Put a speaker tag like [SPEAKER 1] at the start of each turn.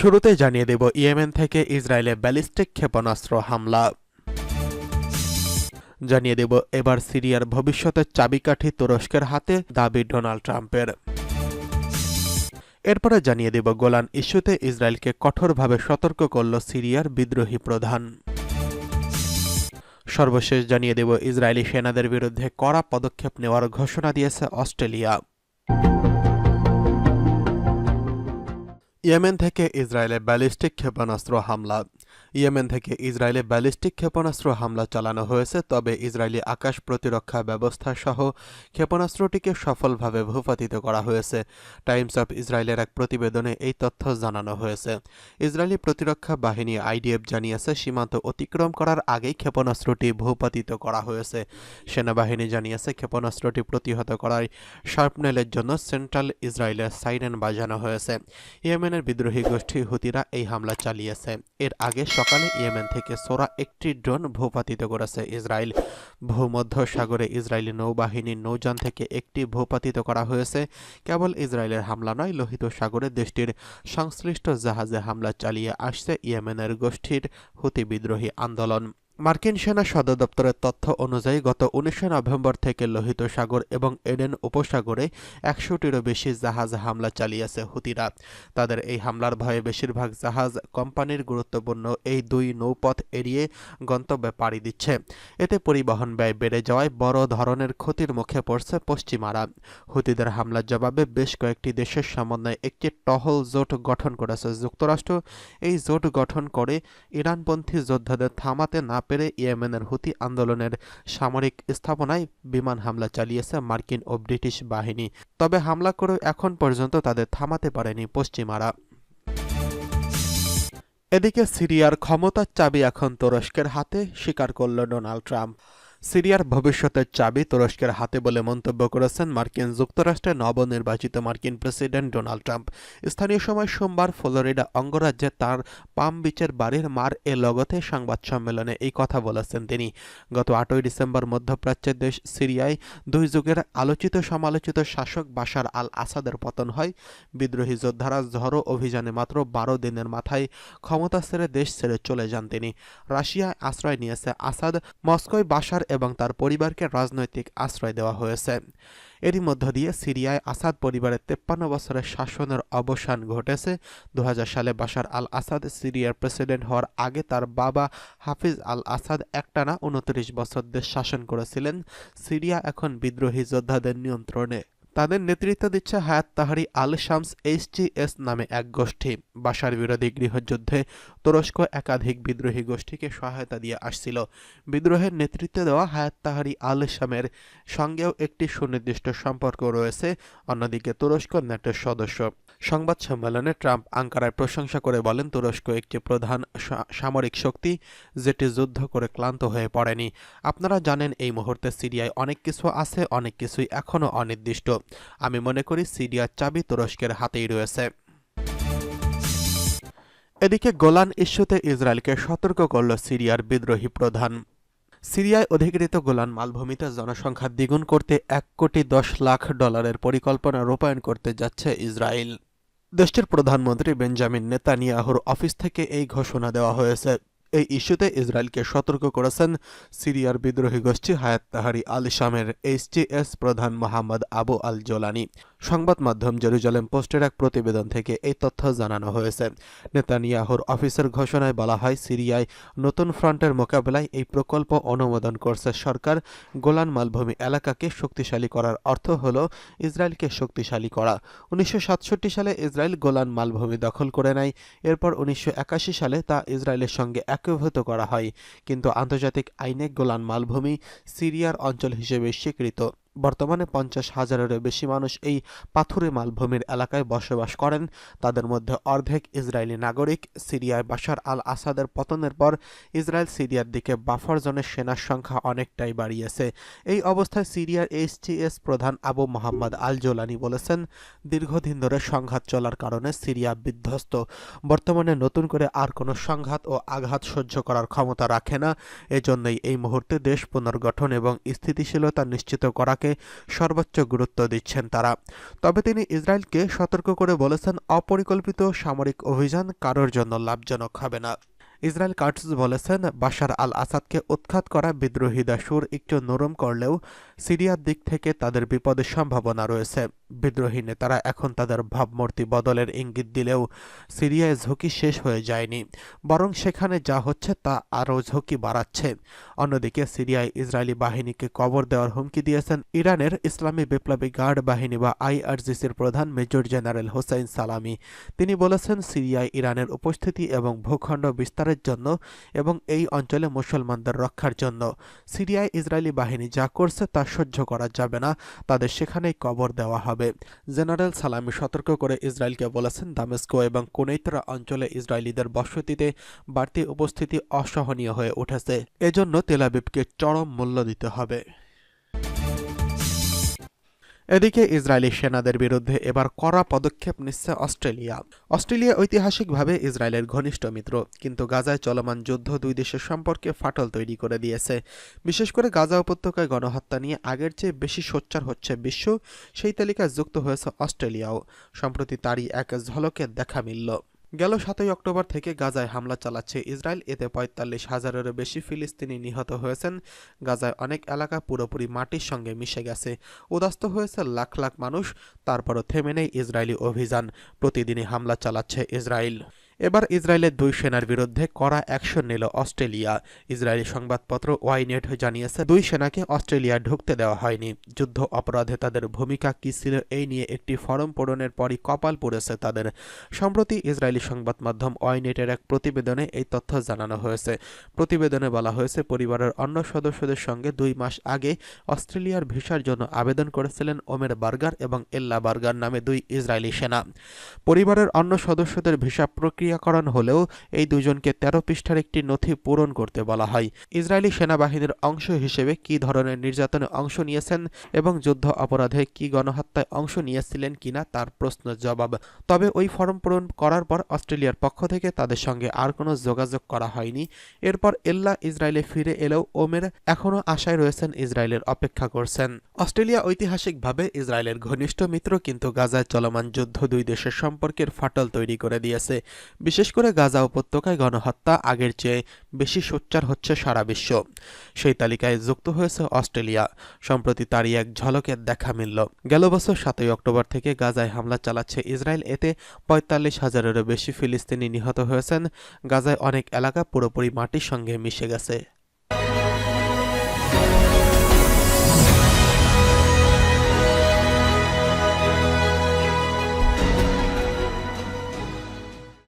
[SPEAKER 1] শুরুতে জানিয়ে দেব, ইয়েমেন থেকে ইসরায়েলে ব্যালিস্টিক ক্ষেপণাস্ত্র হামলা। জানিয়ে দেব, এবার সিরিয়ার ভবিষ্যতের চাবিকাঠি তুরস্কের হাতে, দাবি ডোনাল্ড ট্রাম্পের। এরপরে জানিয়ে দেব, গোলান ইস্যুতে ইসরায়েলকে কঠোরভাবে সতর্ক করল সিরিয়ার বিদ্রোহী প্রধান। সর্বশেষ জানিয়ে দেব, ইসরায়েলি সেনাদের বিরুদ্ধে কড়া পদক্ষেপ নেওয়ার ঘোষণা দিয়েছে অস্ট্রেলিয়া। ইয়েমেন থেকে ইসরায়েলে ব্যালিস্টিক ক্ষেপণাস্ত্র হামলা ইয়েমেন থেকে ইসরায়েলে ব্যালিস্টিক ক্ষেপণাস্ত্র হামলা চালানো হয়েছে, তবে ইসরায়েলি আকাশ প্রতিরক্ষা ব্যবস্থা সহ ক্ষেপণাস্ত্রটিকে সফলভাবে ভূপাতিত করা হয়েছে। টাইমস অফ ইসরায়েলের এক প্রতিবেদনে এই তথ্য জানানো হয়েছে। ইসরায়েলি প্রতিরক্ষা বাহিনী আইডিএফ জানিয়েছে, সীমান্ত অতিক্রম করার আগেই ক্ষেপণাস্ত্রটি ভূপাতিত করা হয়েছে। সেনাবাহিনী জানিয়েছে, ক্ষেপণাস্ত্রটি প্রতিহত করায় শার্পনেলের জন্য সেন্ট্রাল ইসরায়েলের সাইরেন বাজানো হয়েছে। ইয়েমেনের বিদ্রোহী গোষ্ঠী হুতিরা এই হামলা চালিয়েছে। এর আগে সকালে ইয়েমেন থেকে সোরা একটি ড্রোন ভূপাতিত করেছে ইসরায়েল। ভূমধ্য সাগরে ইসরায়েলি নৌবাহিনীর নৌযান থেকে একটি ভূপাতিত করা হয়েছে। কেবল ইসরায়েলের হামলা নয়, লোহিত সাগরে দেশটির সংশ্লিষ্ট জাহাজে হামলা চালিয়ে আসছে ইয়েমেনের গোষ্ঠীর হুতি বিদ্রোহী আন্দোলন। মার্কিন সেনা সদর দপ্তরের তথ্য অনুযায়ী, গত উনিশে নভেম্বর থেকে লোহিত সাগর এবং এডেন উপসাগরে একশোটিরও বেশি জাহাজ হামলা চালিয়েছে হুতিরা। তাদের এই হামলার ভয়ে বেশিরভাগ জাহাজ কোম্পানির গুরুত্বপূর্ণ এই দুই নৌপথ এড়িয়ে গন্তব্যে পাড়ি দিচ্ছে। এতে পরিবহন ব্যয় বেড়ে যাওয়ায় বড় ধরনের ক্ষতির মুখে পড়ছে পশ্চিমারা। হুতিদের হামলার জবাবে বেশ কয়েকটি দেশের সমন্বয়ে একটি টহল জোট গঠন করেছে যুক্তরাষ্ট্র। এই জোট গঠন করে ইরানপন্থী যোদ্ধাদের থামাতে না পেরে ইয়েমেনের হুতি আন্দোলনের সামরিক স্থাপনায় বিমান হামলা চালিয়েছে মার্কিন ও ব্রিটিশ বাহিনী। তবে হামলা করে এখন পর্যন্ত তাদের থামাতে পারেনি পশ্চিমারা। এদিকে সিরিয়ার ক্ষমতার চাবি এখন তুরস্কের হাতে, স্বীকার করল ডোনাল্ড ট্রাম্প। সিরিয়ার ভবিষ্যতের চাবি তুরস্কের হাতে বলে মন্তব্য করেছেন মার্কিন যুক্তরাষ্ট্রের নবনির্বাচিত মার্কিন প্রেসিডেন্ট ডোনাল্ড ট্রাম্প। স্থানীয় সময় সোমবার ফ্লোরিডা অঙ্গরাজ্যে তার পাম বিচের বাড়ির মার এ লগতে সংবাদ সম্মেলনে এই কথা বলেছেন তিনি। গত আটই ডিসেম্বর মধ্যপ্রাচ্যের দেশ সিরিয়ায় দুই যুগের আলোচিত সমালোচিত শাসক বাশার আল আসাদের পতন হয়। বিদ্রোহী যোদ্ধারা ঝড়ো অভিযানে মাত্র বারো দিনের মাথায় ক্ষমতা ছেড়ে দেশ ছেড়ে চলে যান তিনি। রাশিয়ায় আশ্রয় নিয়েছে আসাদ। মস্কোয় বাশার এবং তার পরিবারকে রাজনৈতিক আশ্রয় দেওয়া হয়েছে। এরই মধ্য দিয়ে সিরিয়ায় আসাদ পরিবারের তেপ্পান্ন বছরের শাসনের অবসান ঘটেছে। দু হাজার সালে বাশার আল আসাদ সিরিয়ার প্রেসিডেন্ট হওয়ার আগে তার বাবা হাফিজ আল আসাদ একটানা উনত্রিশ বছর দেশ শাসন করেছিলেন। সিরিয়া এখন বিদ্রোহী যোদ্ধাদের নিয়ন্ত্রণে। তাদের নেতৃত্ব দিচ্ছে হায়াত তাহারি আল শামস এইচটিএস নামে এক গোষ্ঠী। বাসার বিরোধী গৃহযুদ্ধে তুরস্ক একাধিক বিদ্রোহী গোষ্ঠীকে সহায়তা দিয়ে আসছিল। বিদ্রোহের নেতৃত্ব দেওয়া হায়াত তাহারি আল শামের সঙ্গেও একটি সুনির্দিষ্ট সম্পর্ক রয়েছে, অন্যদিকে তুরস্ক নেটের সদস্য। সংবাদ সম্মেলনে ট্রাম্প আঙ্কারায় প্রশংসা করে বলেন, তুরস্ক একটি প্রধান সামরিক শক্তি যেটি যুদ্ধ করে ক্লান্ত হয়ে পড়েনি। আপনারা জানেন, এই মুহূর্তে সিরিয়ায় অনেক কিছু আছে, অনেক কিছুই এখনও অনির্দিষ্ট। আমি মনে করি সিরিয়ার চাবি তুরস্কের হাতেই রয়েছে। এদিকে গোলান ইস্যুতে ইসরায়েলকে সতর্ক করল সিরিয়ার বিদ্রোহী প্রধান। সিরিয়ায় অধিকৃত গোলান মালভূমিতে জনসংখ্যা দ্বিগুণ করতে এক কোটি দশ লাখ ডলারের পরিকল্পনা রূপায়ণ করতে যাচ্ছে ইসরায়েল। দেশটির প্রধানমন্ত্রী বেঞ্জামিন নেতানিয়াহুর অফিস থেকে এই ঘোষণা দেওয়া হয়েছে। এই ইস্যুতে ইসরায়েলকে সতর্ক করেছেন সিরিয়ার বিদ্রোহী গোষ্ঠী হায়াত তাহারি আল শামের এইচটিএস প্রধান মোহাম্মদ আবু আল জোলানি। সংবাদ মাধ্যম জেরুজালেম পোস্টের এক প্রতিবেদন থেকে এই তথ্য জানানো হয়েছে। নেতানিয়াহুর অফিসের ঘোষণায় বলা হয়, সিরিয়ায় নতুন ফ্রন্টের মোকাবেলায় এই প্রকল্প অনুমোদন করছে সরকার। গোলান মালভূমি এলাকাকে শক্তিশালী করার অর্থ হল ইসরায়েলকে শক্তিশালী করা। উনিশশো সাতষট্টি সালে ইসরায়েল গোলান মালভূমি দখল করে নেয়। এরপর উনিশশো একাশি সালে তা ইসরায়েলের সঙ্গে একীভূত করা হয়। কিন্তু আন্তর্জাতিক আইনে গোলান মালভূমি সিরিয়ার অঞ্চল হিসেবে স্বীকৃত। বর্তমানে পঞ্চাশ হাজারেরও বেশি মানুষ এই পাথুরে মালভূমির এলাকায় বসবাস করেন। তাদের মধ্যে অর্ধেক ইসরায়েলি নাগরিক। সিরিয়ায় বাশার আল আসাদের পতনের পর ইসরায়েল সিরিয়ার দিকে বাফার জোনের সেনার সংখ্যা অনেকটাই বাড়িয়েছে। এই অবস্থায় সিরিয়ার এইচটিএস প্রধান আবু মোহাম্মদ আল জোলানি বলেছেন, দীর্ঘদিন ধরে সংঘাত চলার কারণে সিরিয়া বিধ্বস্ত। বর্তমানে নতুন করে আর কোনো সংঘাত ও আঘাত সহ্য করার ক্ষমতা রাখে না। এজন্যই এই মুহূর্তে দেশ পুনর্গঠন এবং স্থিতিশীলতা নিশ্চিত করাকে সুরক্ষাকে সর্বোচ্চ গুরুত্ব দিচ্ছেন তারা। তবে তিনি ইসরায়েলকে সতর্ক করে বলেছেন, অপরিকল্পিত সামরিক অভিযান কারোর জন্য লাভজনক হবে না। ইসরায়েল কার্টস বলেছেন, বাশার আল আসাদকে উৎখাত করা বিদ্রোহীরা সুর একটু নরম করলেও সিরিয়ার দিক থেকে তাদের বিপদের সম্ভাবনা রয়েছে। বিদ্রোহী নেতারা এখন তাদের ভাবমূর্তি বদলের ইঙ্গিত দিলেও সিরিয়ায় ঝুঁকি শেষ হয়ে যায়নি। বরং সেখানে যা হচ্ছে তা আরও ঝুঁকি বাড়াচ্ছে। অন্যদিকে সিরিয়ায় ইসরায়েলি বাহিনীকে কবর দেওয়ার হুমকি দিয়েছেন ইরানের ইসলামী বিপ্লবী গার্ড বাহিনী বা আইআরজিসির প্রধান মেজর জেনারেল হোসাইন সালামি। তিনি বলেছেন, সিরিয়ায় ইরানের উপস্থিতি এবং ভূখণ্ড বিস্তারের জন্য এবং এই অঞ্চলে মুসলমানদের রক্ষার জন্য। সিরিয়ায় ইসরায়েলি বাহিনী যা করছে তা সহ্য করা যাবে না। তাদের সেখানেই কবর দেওয়া হবে। জেনারেল সালামি সতর্ক করে ইসরায়েলকে বলেছেন, দামেস্কো এবং কোনেত্রা অঞ্চলে ইসরায়েলিদের বসতিতে বাড়তি উপস্থিতি অসহনীয় হয়ে উঠেছে। এজন্য তেলাবিবকে চরম মূল্য দিতে হবে। এদিকে ইসরায়েলি সেনাদের বিরুদ্ধে এবার কড়া পদক্ষেপ নিচ্ছে অস্ট্রেলিয়া। অস্ট্রেলিয়া ঐতিহাসিকভাবে ইসরায়েলের ঘনিষ্ঠ মিত্র, কিন্তু গাজায় চলমান যুদ্ধ দুই দেশের সম্পর্কে ফাটল তৈরি করে দিয়েছে। বিশেষ করে গাজা উপত্যকায় গণহত্যা নিয়ে আগের চেয়ে বেশি সোচ্চার হচ্ছে বিশ্ব, সেই তালিকায় যুক্ত হয়েছে অস্ট্রেলিয়াও। সম্প্রতি তারই এক ঝলকে দেখা মিলল। গেল সাতই অক্টোবর থেকে গাজায় হামলা চালাচ্ছে ইসরায়েল। এতে পঁয়তাল্লিশ হাজারেরও বেশি ফিলিস্তিনি নিহত হয়েছেন। গাজায় অনেক এলাকা পুরোপুরি মাটির সঙ্গে মিশে গেছে। উদাস্ত হয়েছে লাখ লাখ মানুষ, তারপরও থেমে নেই ইসরায়েলি অভিযান। প্রতিদিনই হামলা চালাচ্ছে ইসরায়েল। এবার ইসরায়েলের দুই সেনার বিরুদ্ধে কড়া অ্যাকশন নিল অস্ট্রেলিয়া। ইসরায়েলি সংবাদপত্র ওয়াইনেট জানিয়েছে, দুই সেনাকে অস্ট্রেলিয়া ঢুকতে দেওয়া হয়নি। যুদ্ধ অপরাধে তাদের ভূমিকা কী ছিল এই নিয়ে একটি ফরম পূরণের পরই কপাল পড়েছে তাদের। সম্প্রতি ইসরায়েলি সংবাদ মাধ্যম ওয়াইনেটের এক প্রতিবেদনে এই তথ্য জানানো হয়েছে। প্রতিবেদনে বলা হয়েছে, পরিবারের অন্য সদস্যদের সঙ্গে দুই মাস আগে অস্ট্রেলিয়ার ভিসার জন্য আবেদন করেছিলেন ওমের বার্গার এবং এল্লা বার্গার নামে দুই ইসরায়েলি সেনা। পরিবারের অন্য সদস্যদের ভিসা প্রক্রিয়াকরণ হলেও এই দুজনকে তেরো পৃষ্ঠার একটি নথি পূরণ করতে বলা হয়। ইসরায়েলি সেনাবাহিনীর অংশ হিসেবে কী ধরনের নির্যাতনে অংশ নিয়েছেন এবং যুদ্ধ অপরাধে কি গণহত্যায় অংশ নিয়েছিলেন কিনা তার প্রশ্ন জবাব। তবে ওই ফর্ম পূরণ করার পর অস্ট্রেলিয়ার পক্ষ থেকে তাদের সঙ্গে আর কোনো যোগাযোগ করা হয়নি। এরপর এল্লা ইসরায়েলে ফিরে এলেও ওমের এখনও আশায় রয়েছেন ইসরায়েলের অপেক্ষা করছেন। অস্ট্রেলিয়া ঐতিহাসিকভাবে ইসরায়েলের ঘনিষ্ঠ মিত্র, কিন্তু গাজায় চলমান যুদ্ধ দুই দেশের সম্পর্কের ফাটল তৈরি করে দিয়েছে। বিশেষ করে গাজা উপত্যকায় গণহত্যা আগের চেয়ে বেশি সোচ্চার হচ্ছে সারা বিশ্ব। সেই তালিকায় যুক্ত হয়েছে অস্ট্রেলিয়া। সম্প্রতি তারই এক ঝলকের দেখা মিলল। গেল বছর সাতই অক্টোবর থেকে গাজায় হামলা চালাচ্ছে ইসরায়েল। এতে পঁয়তাল্লিশ হাজারেরও বেশি ফিলিস্তিনি নিহত হয়েছেন। গাজায় অনেক এলাকা পুরোপুরি মাটির সঙ্গে মিশে গেছে।